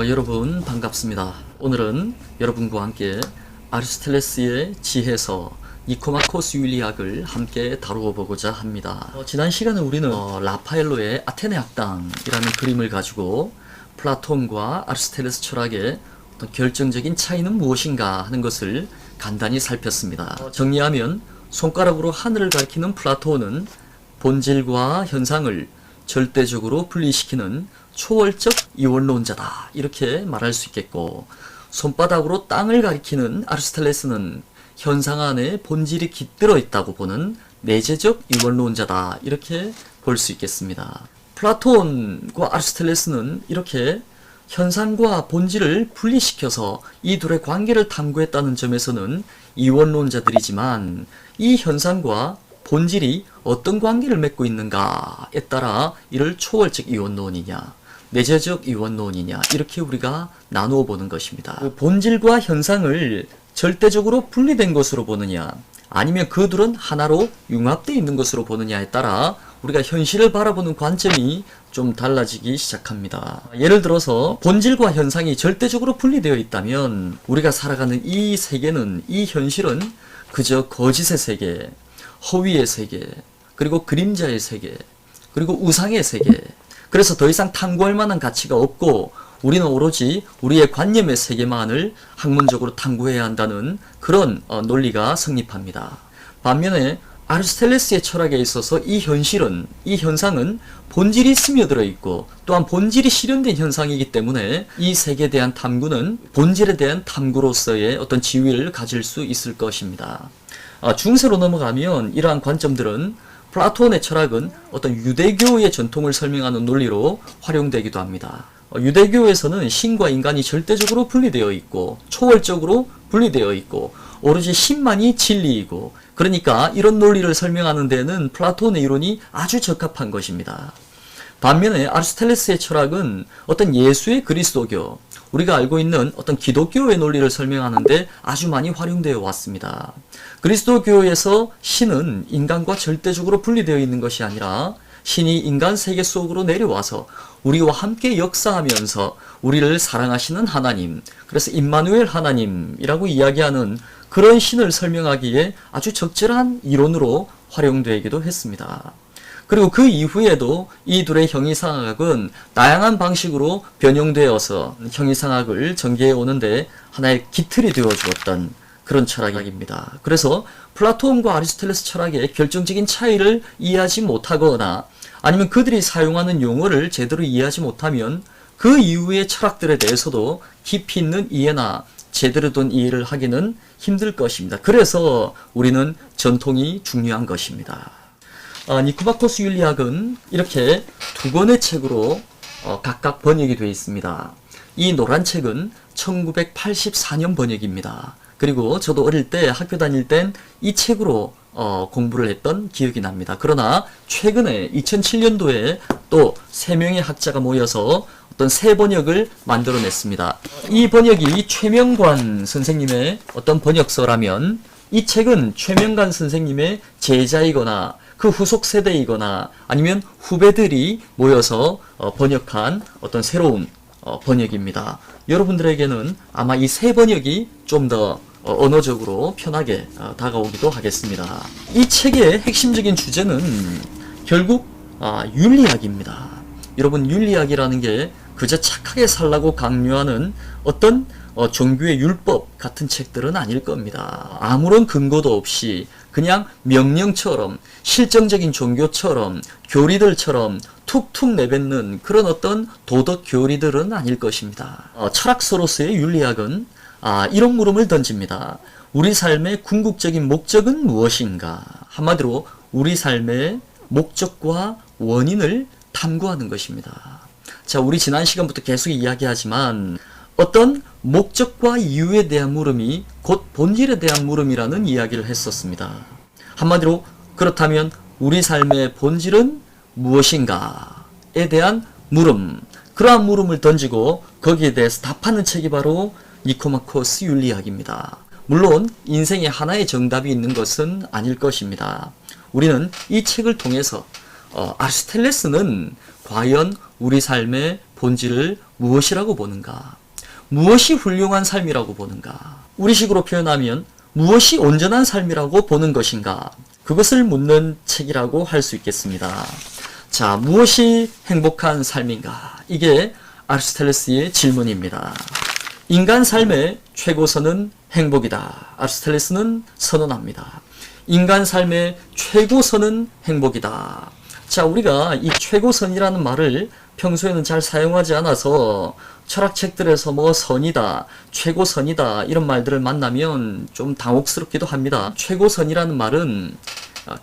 어, 여러분 반갑습니다. 오늘은 여러분과 함께 아리스텔레스의 지혜서 니코마코스 윤리학을 함께 다루어 보고자 합니다. 어, 지난 시간에 우리는 어, 라파엘로의 아테네 학당이라는 그림을 가지고 플라톤과 아리스텔레스 철학의 어떤 결정적인 차이는 무엇인가 하는 것을 간단히 살폈습니다. 어, 정리하면 손가락으로 하늘을 가리키는 플라톤은 본질과 현상을 절대적으로 분리시키는 초월적 이원론자다. 이렇게 말할 수 있겠고, 손바닥으로 땅을 가리키는 아리스텔레스는 현상 안에 본질이 깃들어 있다고 보는 내재적 이원론자다. 이렇게 볼 수 있겠습니다. 플라톤과 아리스텔레스는 이렇게 현상과 본질을 분리시켜서 이 둘의 관계를 탐구했다는 점에서는 이원론자들이지만 이 현상과 본질이 어떤 관계를 맺고 있는가에 따라 이를 초월적 이원론이냐, 내재적 이원론이냐 이렇게 우리가 나누어 보는 것입니다. 그 본질과 현상을 절대적으로 분리된 것으로 보느냐, 아니면 그 둘은 하나로 융합되어 있는 것으로 보느냐에 따라 우리가 현실을 바라보는 관점이 좀 달라지기 시작합니다. 예를 들어서 본질과 현상이 절대적으로 분리되어 있다면 우리가 살아가는 이 세계는 이 현실은 그저 거짓의 세계, 허위의 세계, 그리고 그림자의 세계, 그리고 우상의 세계. 그래서 더 이상 탐구할 만한 가치가 없고 우리는 오로지 우리의 관념의 세계만을 학문적으로 탐구해야 한다는 그런 어, 논리가 성립합니다. 반면에 아리스텔레스의 철학에 있어서 이 현실은 이 현상은 본질이 스며들어 있고 또한 본질이 실현된 현상이기 때문에 이 세계에 대한 탐구는 본질에 대한 탐구로서의 어떤 지위를 가질 수 있을 것입니다. 아, 중세로 넘어가면 이러한 관점들은 플라톤의 철학은 어떤 유대교의 전통을 설명하는 논리로 활용되기도 합니다. 어, 유대교에서는 신과 인간이 절대적으로 분리되어 있고 초월적으로 분리되어 있고 오로지 신만이 진리이고 그러니까 이런 논리를 설명하는 데는 플라톤의 이론이 아주 적합한 것입니다. 반면에 아리스텔레스의 철학은 어떤 예수의 그리스도교, 우리가 알고 있는 어떤 기독교의 논리를 설명하는데 아주 많이 활용되어 왔습니다. 그리스도교에서 신은 인간과 절대적으로 분리되어 있는 것이 아니라 신이 인간 세계 속으로 내려와서 우리와 함께 역사하면서 우리를 사랑하시는 하나님, 그래서 임마누엘 하나님이라고 이야기하는 그런 신을 설명하기에 아주 적절한 이론으로 활용되기도 했습니다. 그리고 그 이후에도 이 둘의 형이상학은 다양한 방식으로 변형되어서 형이상학을 전개해 오는데 하나의 기틀이 되어 주었던 그런 철학입니다. 그래서 플라톤과 아리스토텔레스 철학의 결정적인 차이를 이해하지 못하거나 아니면 그들이 사용하는 용어를 제대로 이해하지 못하면 그 이후의 철학들에 대해서도 깊이 있는 이해나 제대로 된 이해를 하기는 힘들 것입니다. 그래서 우리는 전통이 중요한 것입니다. 어, 니코마코스 윤리학은 이렇게 두 권의 책으로 어, 각각 번역이 되어 있습니다. 이 노란 책은 1984년 번역입니다. 그리고 저도 어릴 때 학교 다닐 땐 이 책으로 어, 공부를 했던 기억이 납니다. 그러나 최근에 2007년도에 또 세 명의 학자가 모여서 어떤 새 번역을 만들어냈습니다. 이 번역이 최명관 선생님의 어떤 번역서라면 이 책은 최명관 선생님의 제자이거나 그 후속 세대이거나 아니면 후배들이 모여서 어, 번역한 어떤 새로운 어, 번역입니다. 여러분들에게는 아마 이새 번역이 좀더 어, 언어적으로 편하게 어, 다가오기도 하겠습니다. 이 책의 핵심적인 주제는 결국 아, 윤리학입니다. 여러분 윤리학이라는 게 그저 착하게 살라고 강요하는 어떤 어, 종교의 율법 같은 책들은 아닐 겁니다. 아무런 근거도 없이 그냥 명령처럼 실정적인 종교처럼 교리들처럼 툭툭 내뱉는 그런 어떤 도덕 교리들은 아닐 것입니다. 어, 철학서로서의 윤리학은 아, 이런 물음을 던집니다. 우리 삶의 궁극적인 목적은 무엇인가? 한마디로 우리 삶의 목적과 원인을 탐구하는 것입니다. 자, 우리 지난 시간부터 계속 이야기하지만 어떤 목적과 이유에 대한 물음이 곧 본질에 대한 물음이라는 이야기를 했었습니다. 한마디로 그렇다면 우리 삶의 본질은 무엇인가에 대한 물음, 그러한 물음을 던지고 거기에 대해서 답하는 책이 바로 니코마코스 윤리학입니다. 물론 인생에 하나의 정답이 있는 것은 아닐 것입니다. 우리는 이 책을 통해서 어, 아리스텔레스는 과연 우리 삶의 본질을 무엇이라고 보는가? 무엇이 훌륭한 삶이라고 보는가? 우리식으로 표현하면 무엇이 온전한 삶이라고 보는 것인가? 그것을 묻는 책이라고 할 수 있겠습니다. 자, 무엇이 행복한 삶인가? 이게 아리스텔레스의 질문입니다. 인간 삶의 최고선은 행복이다. 아리스텔레스는 선언합니다. 인간 삶의 최고선은 행복이다. 자, 우리가 이 최고선이라는 말을 평소에는 잘 사용하지 않아서 철학책들에서 뭐 선이다, 최고선이다 이런 말들을 만나면 좀 당혹스럽기도 합니다. 최고선이라는 말은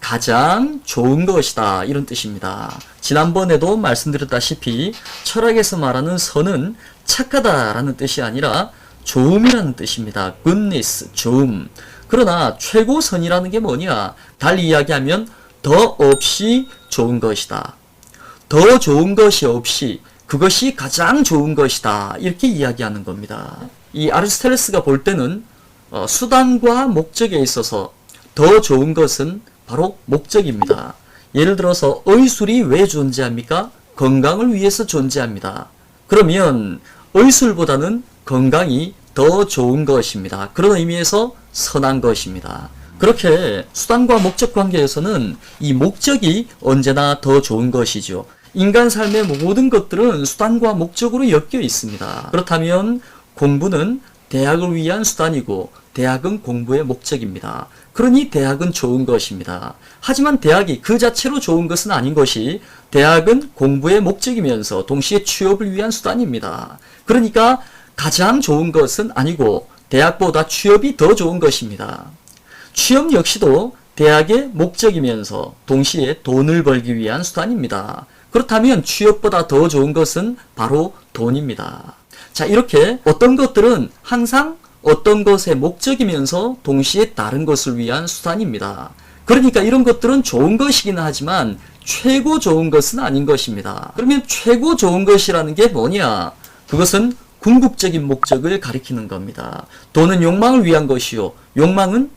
가장 좋은 것이다 이런 뜻입니다. 지난번에도 말씀드렸다시피 철학에서 말하는 선은 착하다라는 뜻이 아니라 좋음이라는 뜻입니다. goodness, 좋음. 그러나 최고선이라는 게 뭐냐? 달리 이야기하면 더 없이 좋은 것이다. 더 좋은 것이 없이 그것이 가장 좋은 것이다. 이렇게 이야기하는 겁니다. 이 아리스텔레스가 볼 때는 어, 수단과 목적에 있어서 더 좋은 것은 바로 목적입니다. 예를 들어서 의술이 왜 존재합니까? 건강을 위해서 존재합니다. 그러면 의술보다는 건강이 더 좋은 것입니다. 그런 의미에서 선한 것입니다. 그렇게 수단과 목적 관계에서는 이 목적이 언제나 더 좋은 것이죠. 인간 삶의 모든 것들은 수단과 목적으로 엮여 있습니다. 그렇다면 공부는 대학을 위한 수단이고 대학은 공부의 목적입니다. 그러니 대학은 좋은 것입니다. 하지만 대학이 그 자체로 좋은 것은 아닌 것이 대학은 공부의 목적이면서 동시에 취업을 위한 수단입니다. 그러니까 가장 좋은 것은 아니고 대학보다 취업이 더 좋은 것입니다. 취업 역시도 대학의 목적이면서 동시에 돈을 벌기 위한 수단입니다. 그렇다면 취업보다 더 좋은 것은 바로 돈입니다. 자, 이렇게 어떤 것들은 항상 어떤 것의 목적이면서 동시에 다른 것을 위한 수단입니다. 그러니까 이런 것들은 좋은 것이기는 하지만 최고 좋은 것은 아닌 것입니다. 그러면 최고 좋은 것이라는 게 뭐냐? 그것은 궁극적인 목적을 가리키는 겁니다. 돈은 욕망을 위한 것이요. 욕망은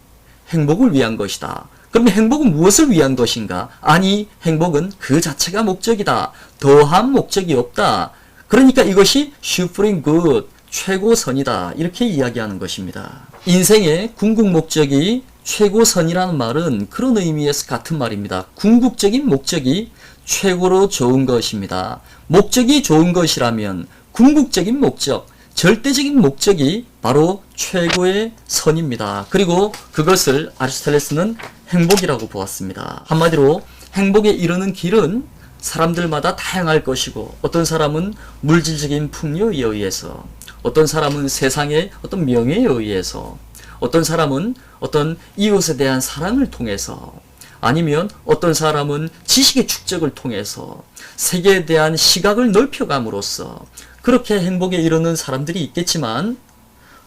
행복을 위한 것이다. 그러면 행복은 무엇을 위한 것인가? 아니, 행복은 그 자체가 목적이다. 더한 목적이 없다. 그러니까 이것이 supreme good, 최고선이다. 이렇게 이야기하는 것입니다. 인생의 궁극 목적이 최고선이라는 말은 그런 의미에서 같은 말입니다. 궁극적인 목적이 최고로 좋은 것입니다. 목적이 좋은 것이라면 궁극적인 목적, 절대적인 목적이 바로 최고의 선입니다. 그리고 그것을 아리스토텔레스는 행복이라고 보았습니다. 한마디로 행복에 이르는 길은 사람들마다 다양할 것이고 어떤 사람은 물질적인 풍요에 의해서 어떤 사람은 세상의 어떤 명예에 의해서 어떤 사람은 어떤 이웃에 대한 사랑을 통해서 아니면 어떤 사람은 지식의 축적을 통해서 세계에 대한 시각을 넓혀감으로써 그렇게 행복에 이르는 사람들이 있겠지만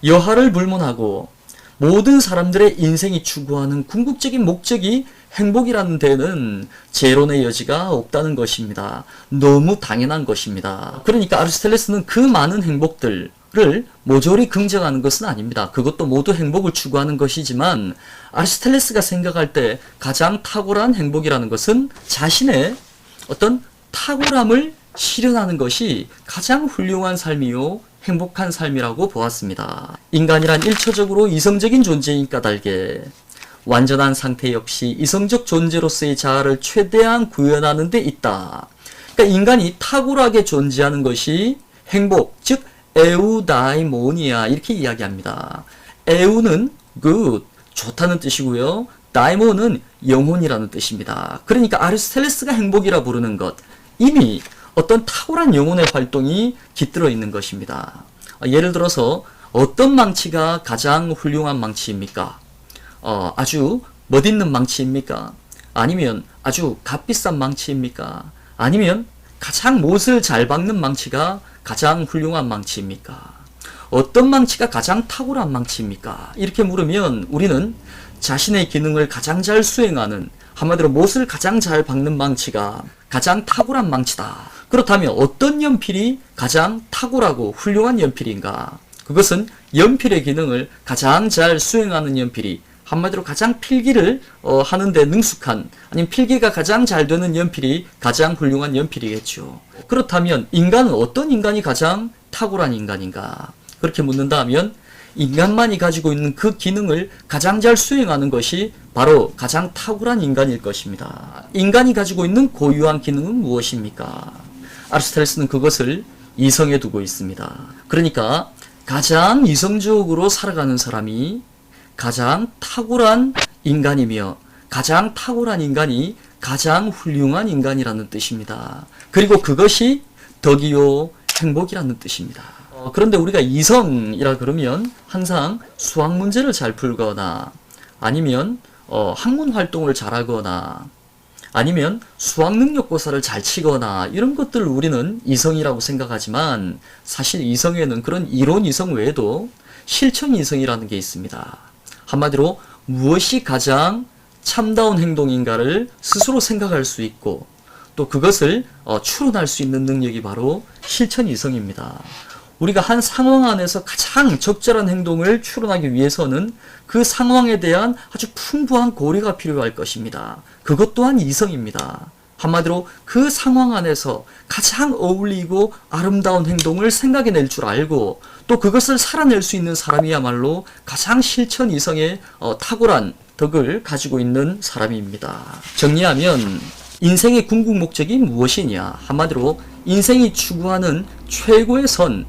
여하를 불문하고 모든 사람들의 인생이 추구하는 궁극적인 목적이 행복이라는 데는 재론의 여지가 없다는 것입니다. 너무 당연한 것입니다. 그러니까 아리스텔레스는 그 많은 행복들을 모조리 긍정하는 것은 아닙니다. 그것도 모두 행복을 추구하는 것이지만 아리스텔레스가 생각할 때 가장 탁월한 행복이라는 것은 자신의 어떤 탁월함을 실현하는 것이 가장 훌륭한 삶이요 행복한 삶이라고 보았습니다. 인간이란 일차적으로 이성적인 존재인 까닭에 완전한 상태 역시 이성적 존재로서의 자아를 최대한 구현하는 데 있다. 그러니까 인간이 탁월하게 존재하는 것이 행복, 즉 에우다이모니아 이렇게 이야기합니다. 에우는 good, 좋다는 뜻이고요. 다이모는 영혼이라는 뜻입니다. 그러니까 아리스텔레스가 행복이라 부르는 것 이미 어떤 탁월한 영혼의 활동이 깃들어 있는 것입니다. 예를 들어서 어떤 망치가 가장 훌륭한 망치입니까? 어, 아주 멋있는 망치입니까? 아니면 아주 값비싼 망치입니까? 아니면 가장 못을 잘 박는 망치가 가장 훌륭한 망치입니까? 어떤 망치가 가장 탁월한 망치입니까? 이렇게 물으면 우리는 자신의 기능을 가장 잘 수행하는 한마디로 못을 가장 잘 박는 망치가 가장 탁월한 망치다. 그렇다면 어떤 연필이 가장 탁월하고 훌륭한 연필인가? 그것은 연필의 기능을 가장 잘 수행하는 연필이 한마디로 가장 필기를 어, 하는데 능숙한 아니면 필기가 가장 잘 되는 연필이 가장 훌륭한 연필이겠죠. 그렇다면 인간은 어떤 인간이 가장 탁월한 인간인가? 그렇게 묻는다면 인간만이 가지고 있는 그 기능을 가장 잘 수행하는 것이 바로 가장 탁월한 인간일 것입니다. 인간이 가지고 있는 고유한 기능은 무엇입니까? 아리스토텔레스는 그것을 이성에 두고 있습니다. 그러니까 가장 이성적으로 살아가는 사람이 가장 탁월한 인간이며 가장 탁월한 인간이 가장 훌륭한 인간이라는 뜻입니다. 그리고 그것이 덕이요 행복이라는 뜻입니다. 어, 그런데 우리가 이성이라 그러면 항상 수학 문제를 잘 풀거나 아니면 어, 학문 활동을 잘하거나 아니면 수학 능력고사를 잘 치거나 이런 것들을 우리는 이성이라고 생각하지만 사실 이성에는 그런 이론 이성 외에도 실천 이성이라는 게 있습니다. 한마디로 무엇이 가장 참다운 행동인가를 스스로 생각할 수 있고 또 그것을 어, 추론할 수 있는 능력이 바로 실천 이성입니다. 우리가 한 상황 안에서 가장 적절한 행동을 추론하기 위해서는 그 상황에 대한 아주 풍부한 고려가 필요할 것입니다. 그것 또한 이성입니다. 한마디로 그 상황 안에서 가장 어울리고 아름다운 행동을 생각해낼 줄 알고 또 그것을 살아낼 수 있는 사람이야말로 가장 실천 이성의 어, 탁월한 덕을 가지고 있는 사람입니다. 정리하면 인생의 궁극 목적이 무엇이냐? 한마디로 인생이 추구하는 최고의 선,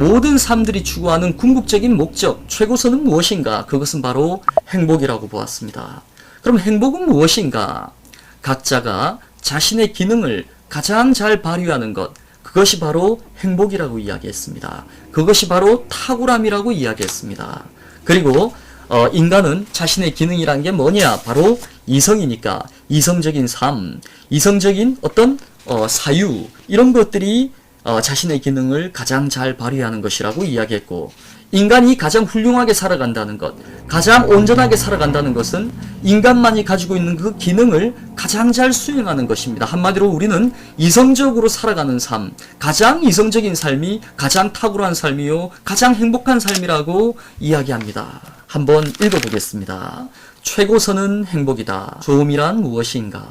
모든 사람들이 추구하는 궁극적인 목적, 최고선은 무엇인가? 그것은 바로 행복이라고 보았습니다. 그럼 행복은 무엇인가? 각자가 자신의 기능을 가장 잘 발휘하는 것, 그것이 바로 행복이라고 이야기했습니다. 그것이 바로 탁월함이라고 이야기했습니다. 그리고 어, 인간은 자신의 기능이란 게 뭐냐? 바로 이성이니까 이성적인 삶, 이성적인 어떤 어, 사유 이런 것들이 어, 자신의 기능을 가장 잘 발휘하는 것이라고 이야기했고 인간이 가장 훌륭하게 살아간다는 것, 가장 온전하게 살아간다는 것은 인간만이 가지고 있는 그 기능을 가장 잘 수행하는 것입니다. 한마디로 우리는 이성적으로 살아가는 삶, 가장 이성적인 삶이 가장 탁월한 삶이요, 가장 행복한 삶이라고 이야기합니다. 한번 읽어보겠습니다. 최고선은 행복이다. 좋음이란 무엇인가?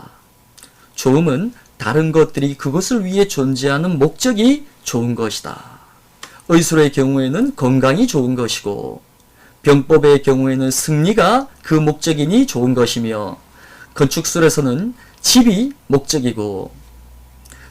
좋음은 다른 것들이 그것을 위해 존재하는 목적이 좋은 것이다. 의술의 경우에는 건강이 좋은 것이고 병법의 경우에는 승리가 그 목적이니 좋은 것이며 건축술에서는 집이 목적이고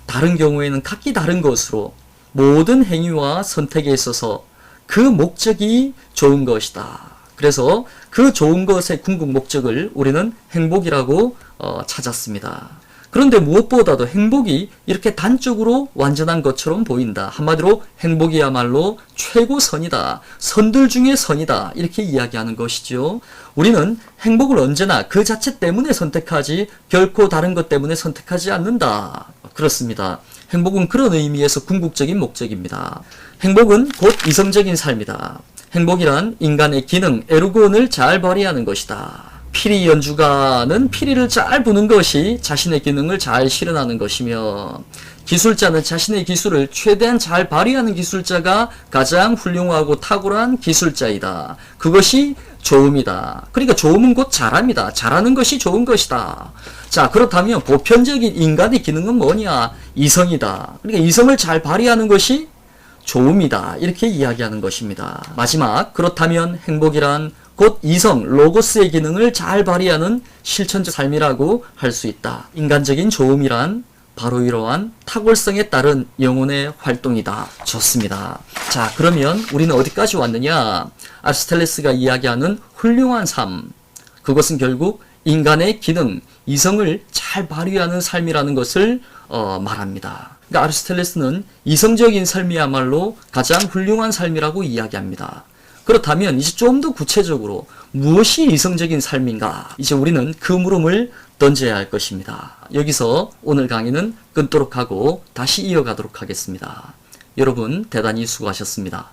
다른 경우에는 각기 다른 것으로 모든 행위와 선택에 있어서 그 목적이 좋은 것이다. 그래서 그 좋은 것의 궁극 목적을 우리는 행복이라고 어, 찾았습니다. 그런데 무엇보다도 행복이 이렇게 단적으로 완전한 것처럼 보인다. 한마디로 행복이야말로 최고선이다. 선들 중에 선이다. 이렇게 이야기하는 것이죠. 우리는 행복을 언제나 그 자체 때문에 선택하지 결코 다른 것 때문에 선택하지 않는다. 그렇습니다. 행복은 그런 의미에서 궁극적인 목적입니다. 행복은 곧 이성적인 삶이다. 행복이란 인간의 기능, 에르곤을 잘 발휘하는 것이다. 피리 연주가는 피리를 잘 부는 것이 자신의 기능을 잘 실현하는 것이며 기술자는 자신의 기술을 최대한 잘 발휘하는 기술자가 가장 훌륭하고 탁월한 기술자이다. 그것이 좋음이다. 그러니까 좋음은 곧 잘합니다. 잘하는 것이 좋은 것이다. 자, 그렇다면 보편적인 인간의 기능은 뭐냐? 이성이다. 그러니까 이성을 잘 발휘하는 것이 좋음이다. 이렇게 이야기하는 것입니다. 마지막, 그렇다면 행복이란 곧 이성, 로고스의 기능을 잘 발휘하는 실천적 삶이라고 할 수 있다. 인간적인 좋음이란 바로 이러한 탁월성에 따른 영혼의 활동이다. 좋습니다. 자, 그러면 우리는 어디까지 왔느냐? 아스텔레스가 이야기하는 훌륭한 삶. 그것은 결국 인간의 기능, 이성을 잘 발휘하는 삶이라는 것을 어, 말합니다. 그러니까 아리스텔레스는 이성적인 삶이야말로 가장 훌륭한 삶이라고 이야기합니다. 그렇다면 이제 좀 더 구체적으로 무엇이 이성적인 삶인가? 이제 우리는 그 물음을 던져야 할 것입니다. 여기서 오늘 강의는 끊도록 하고 다시 이어가도록 하겠습니다. 여러분 대단히 수고하셨습니다.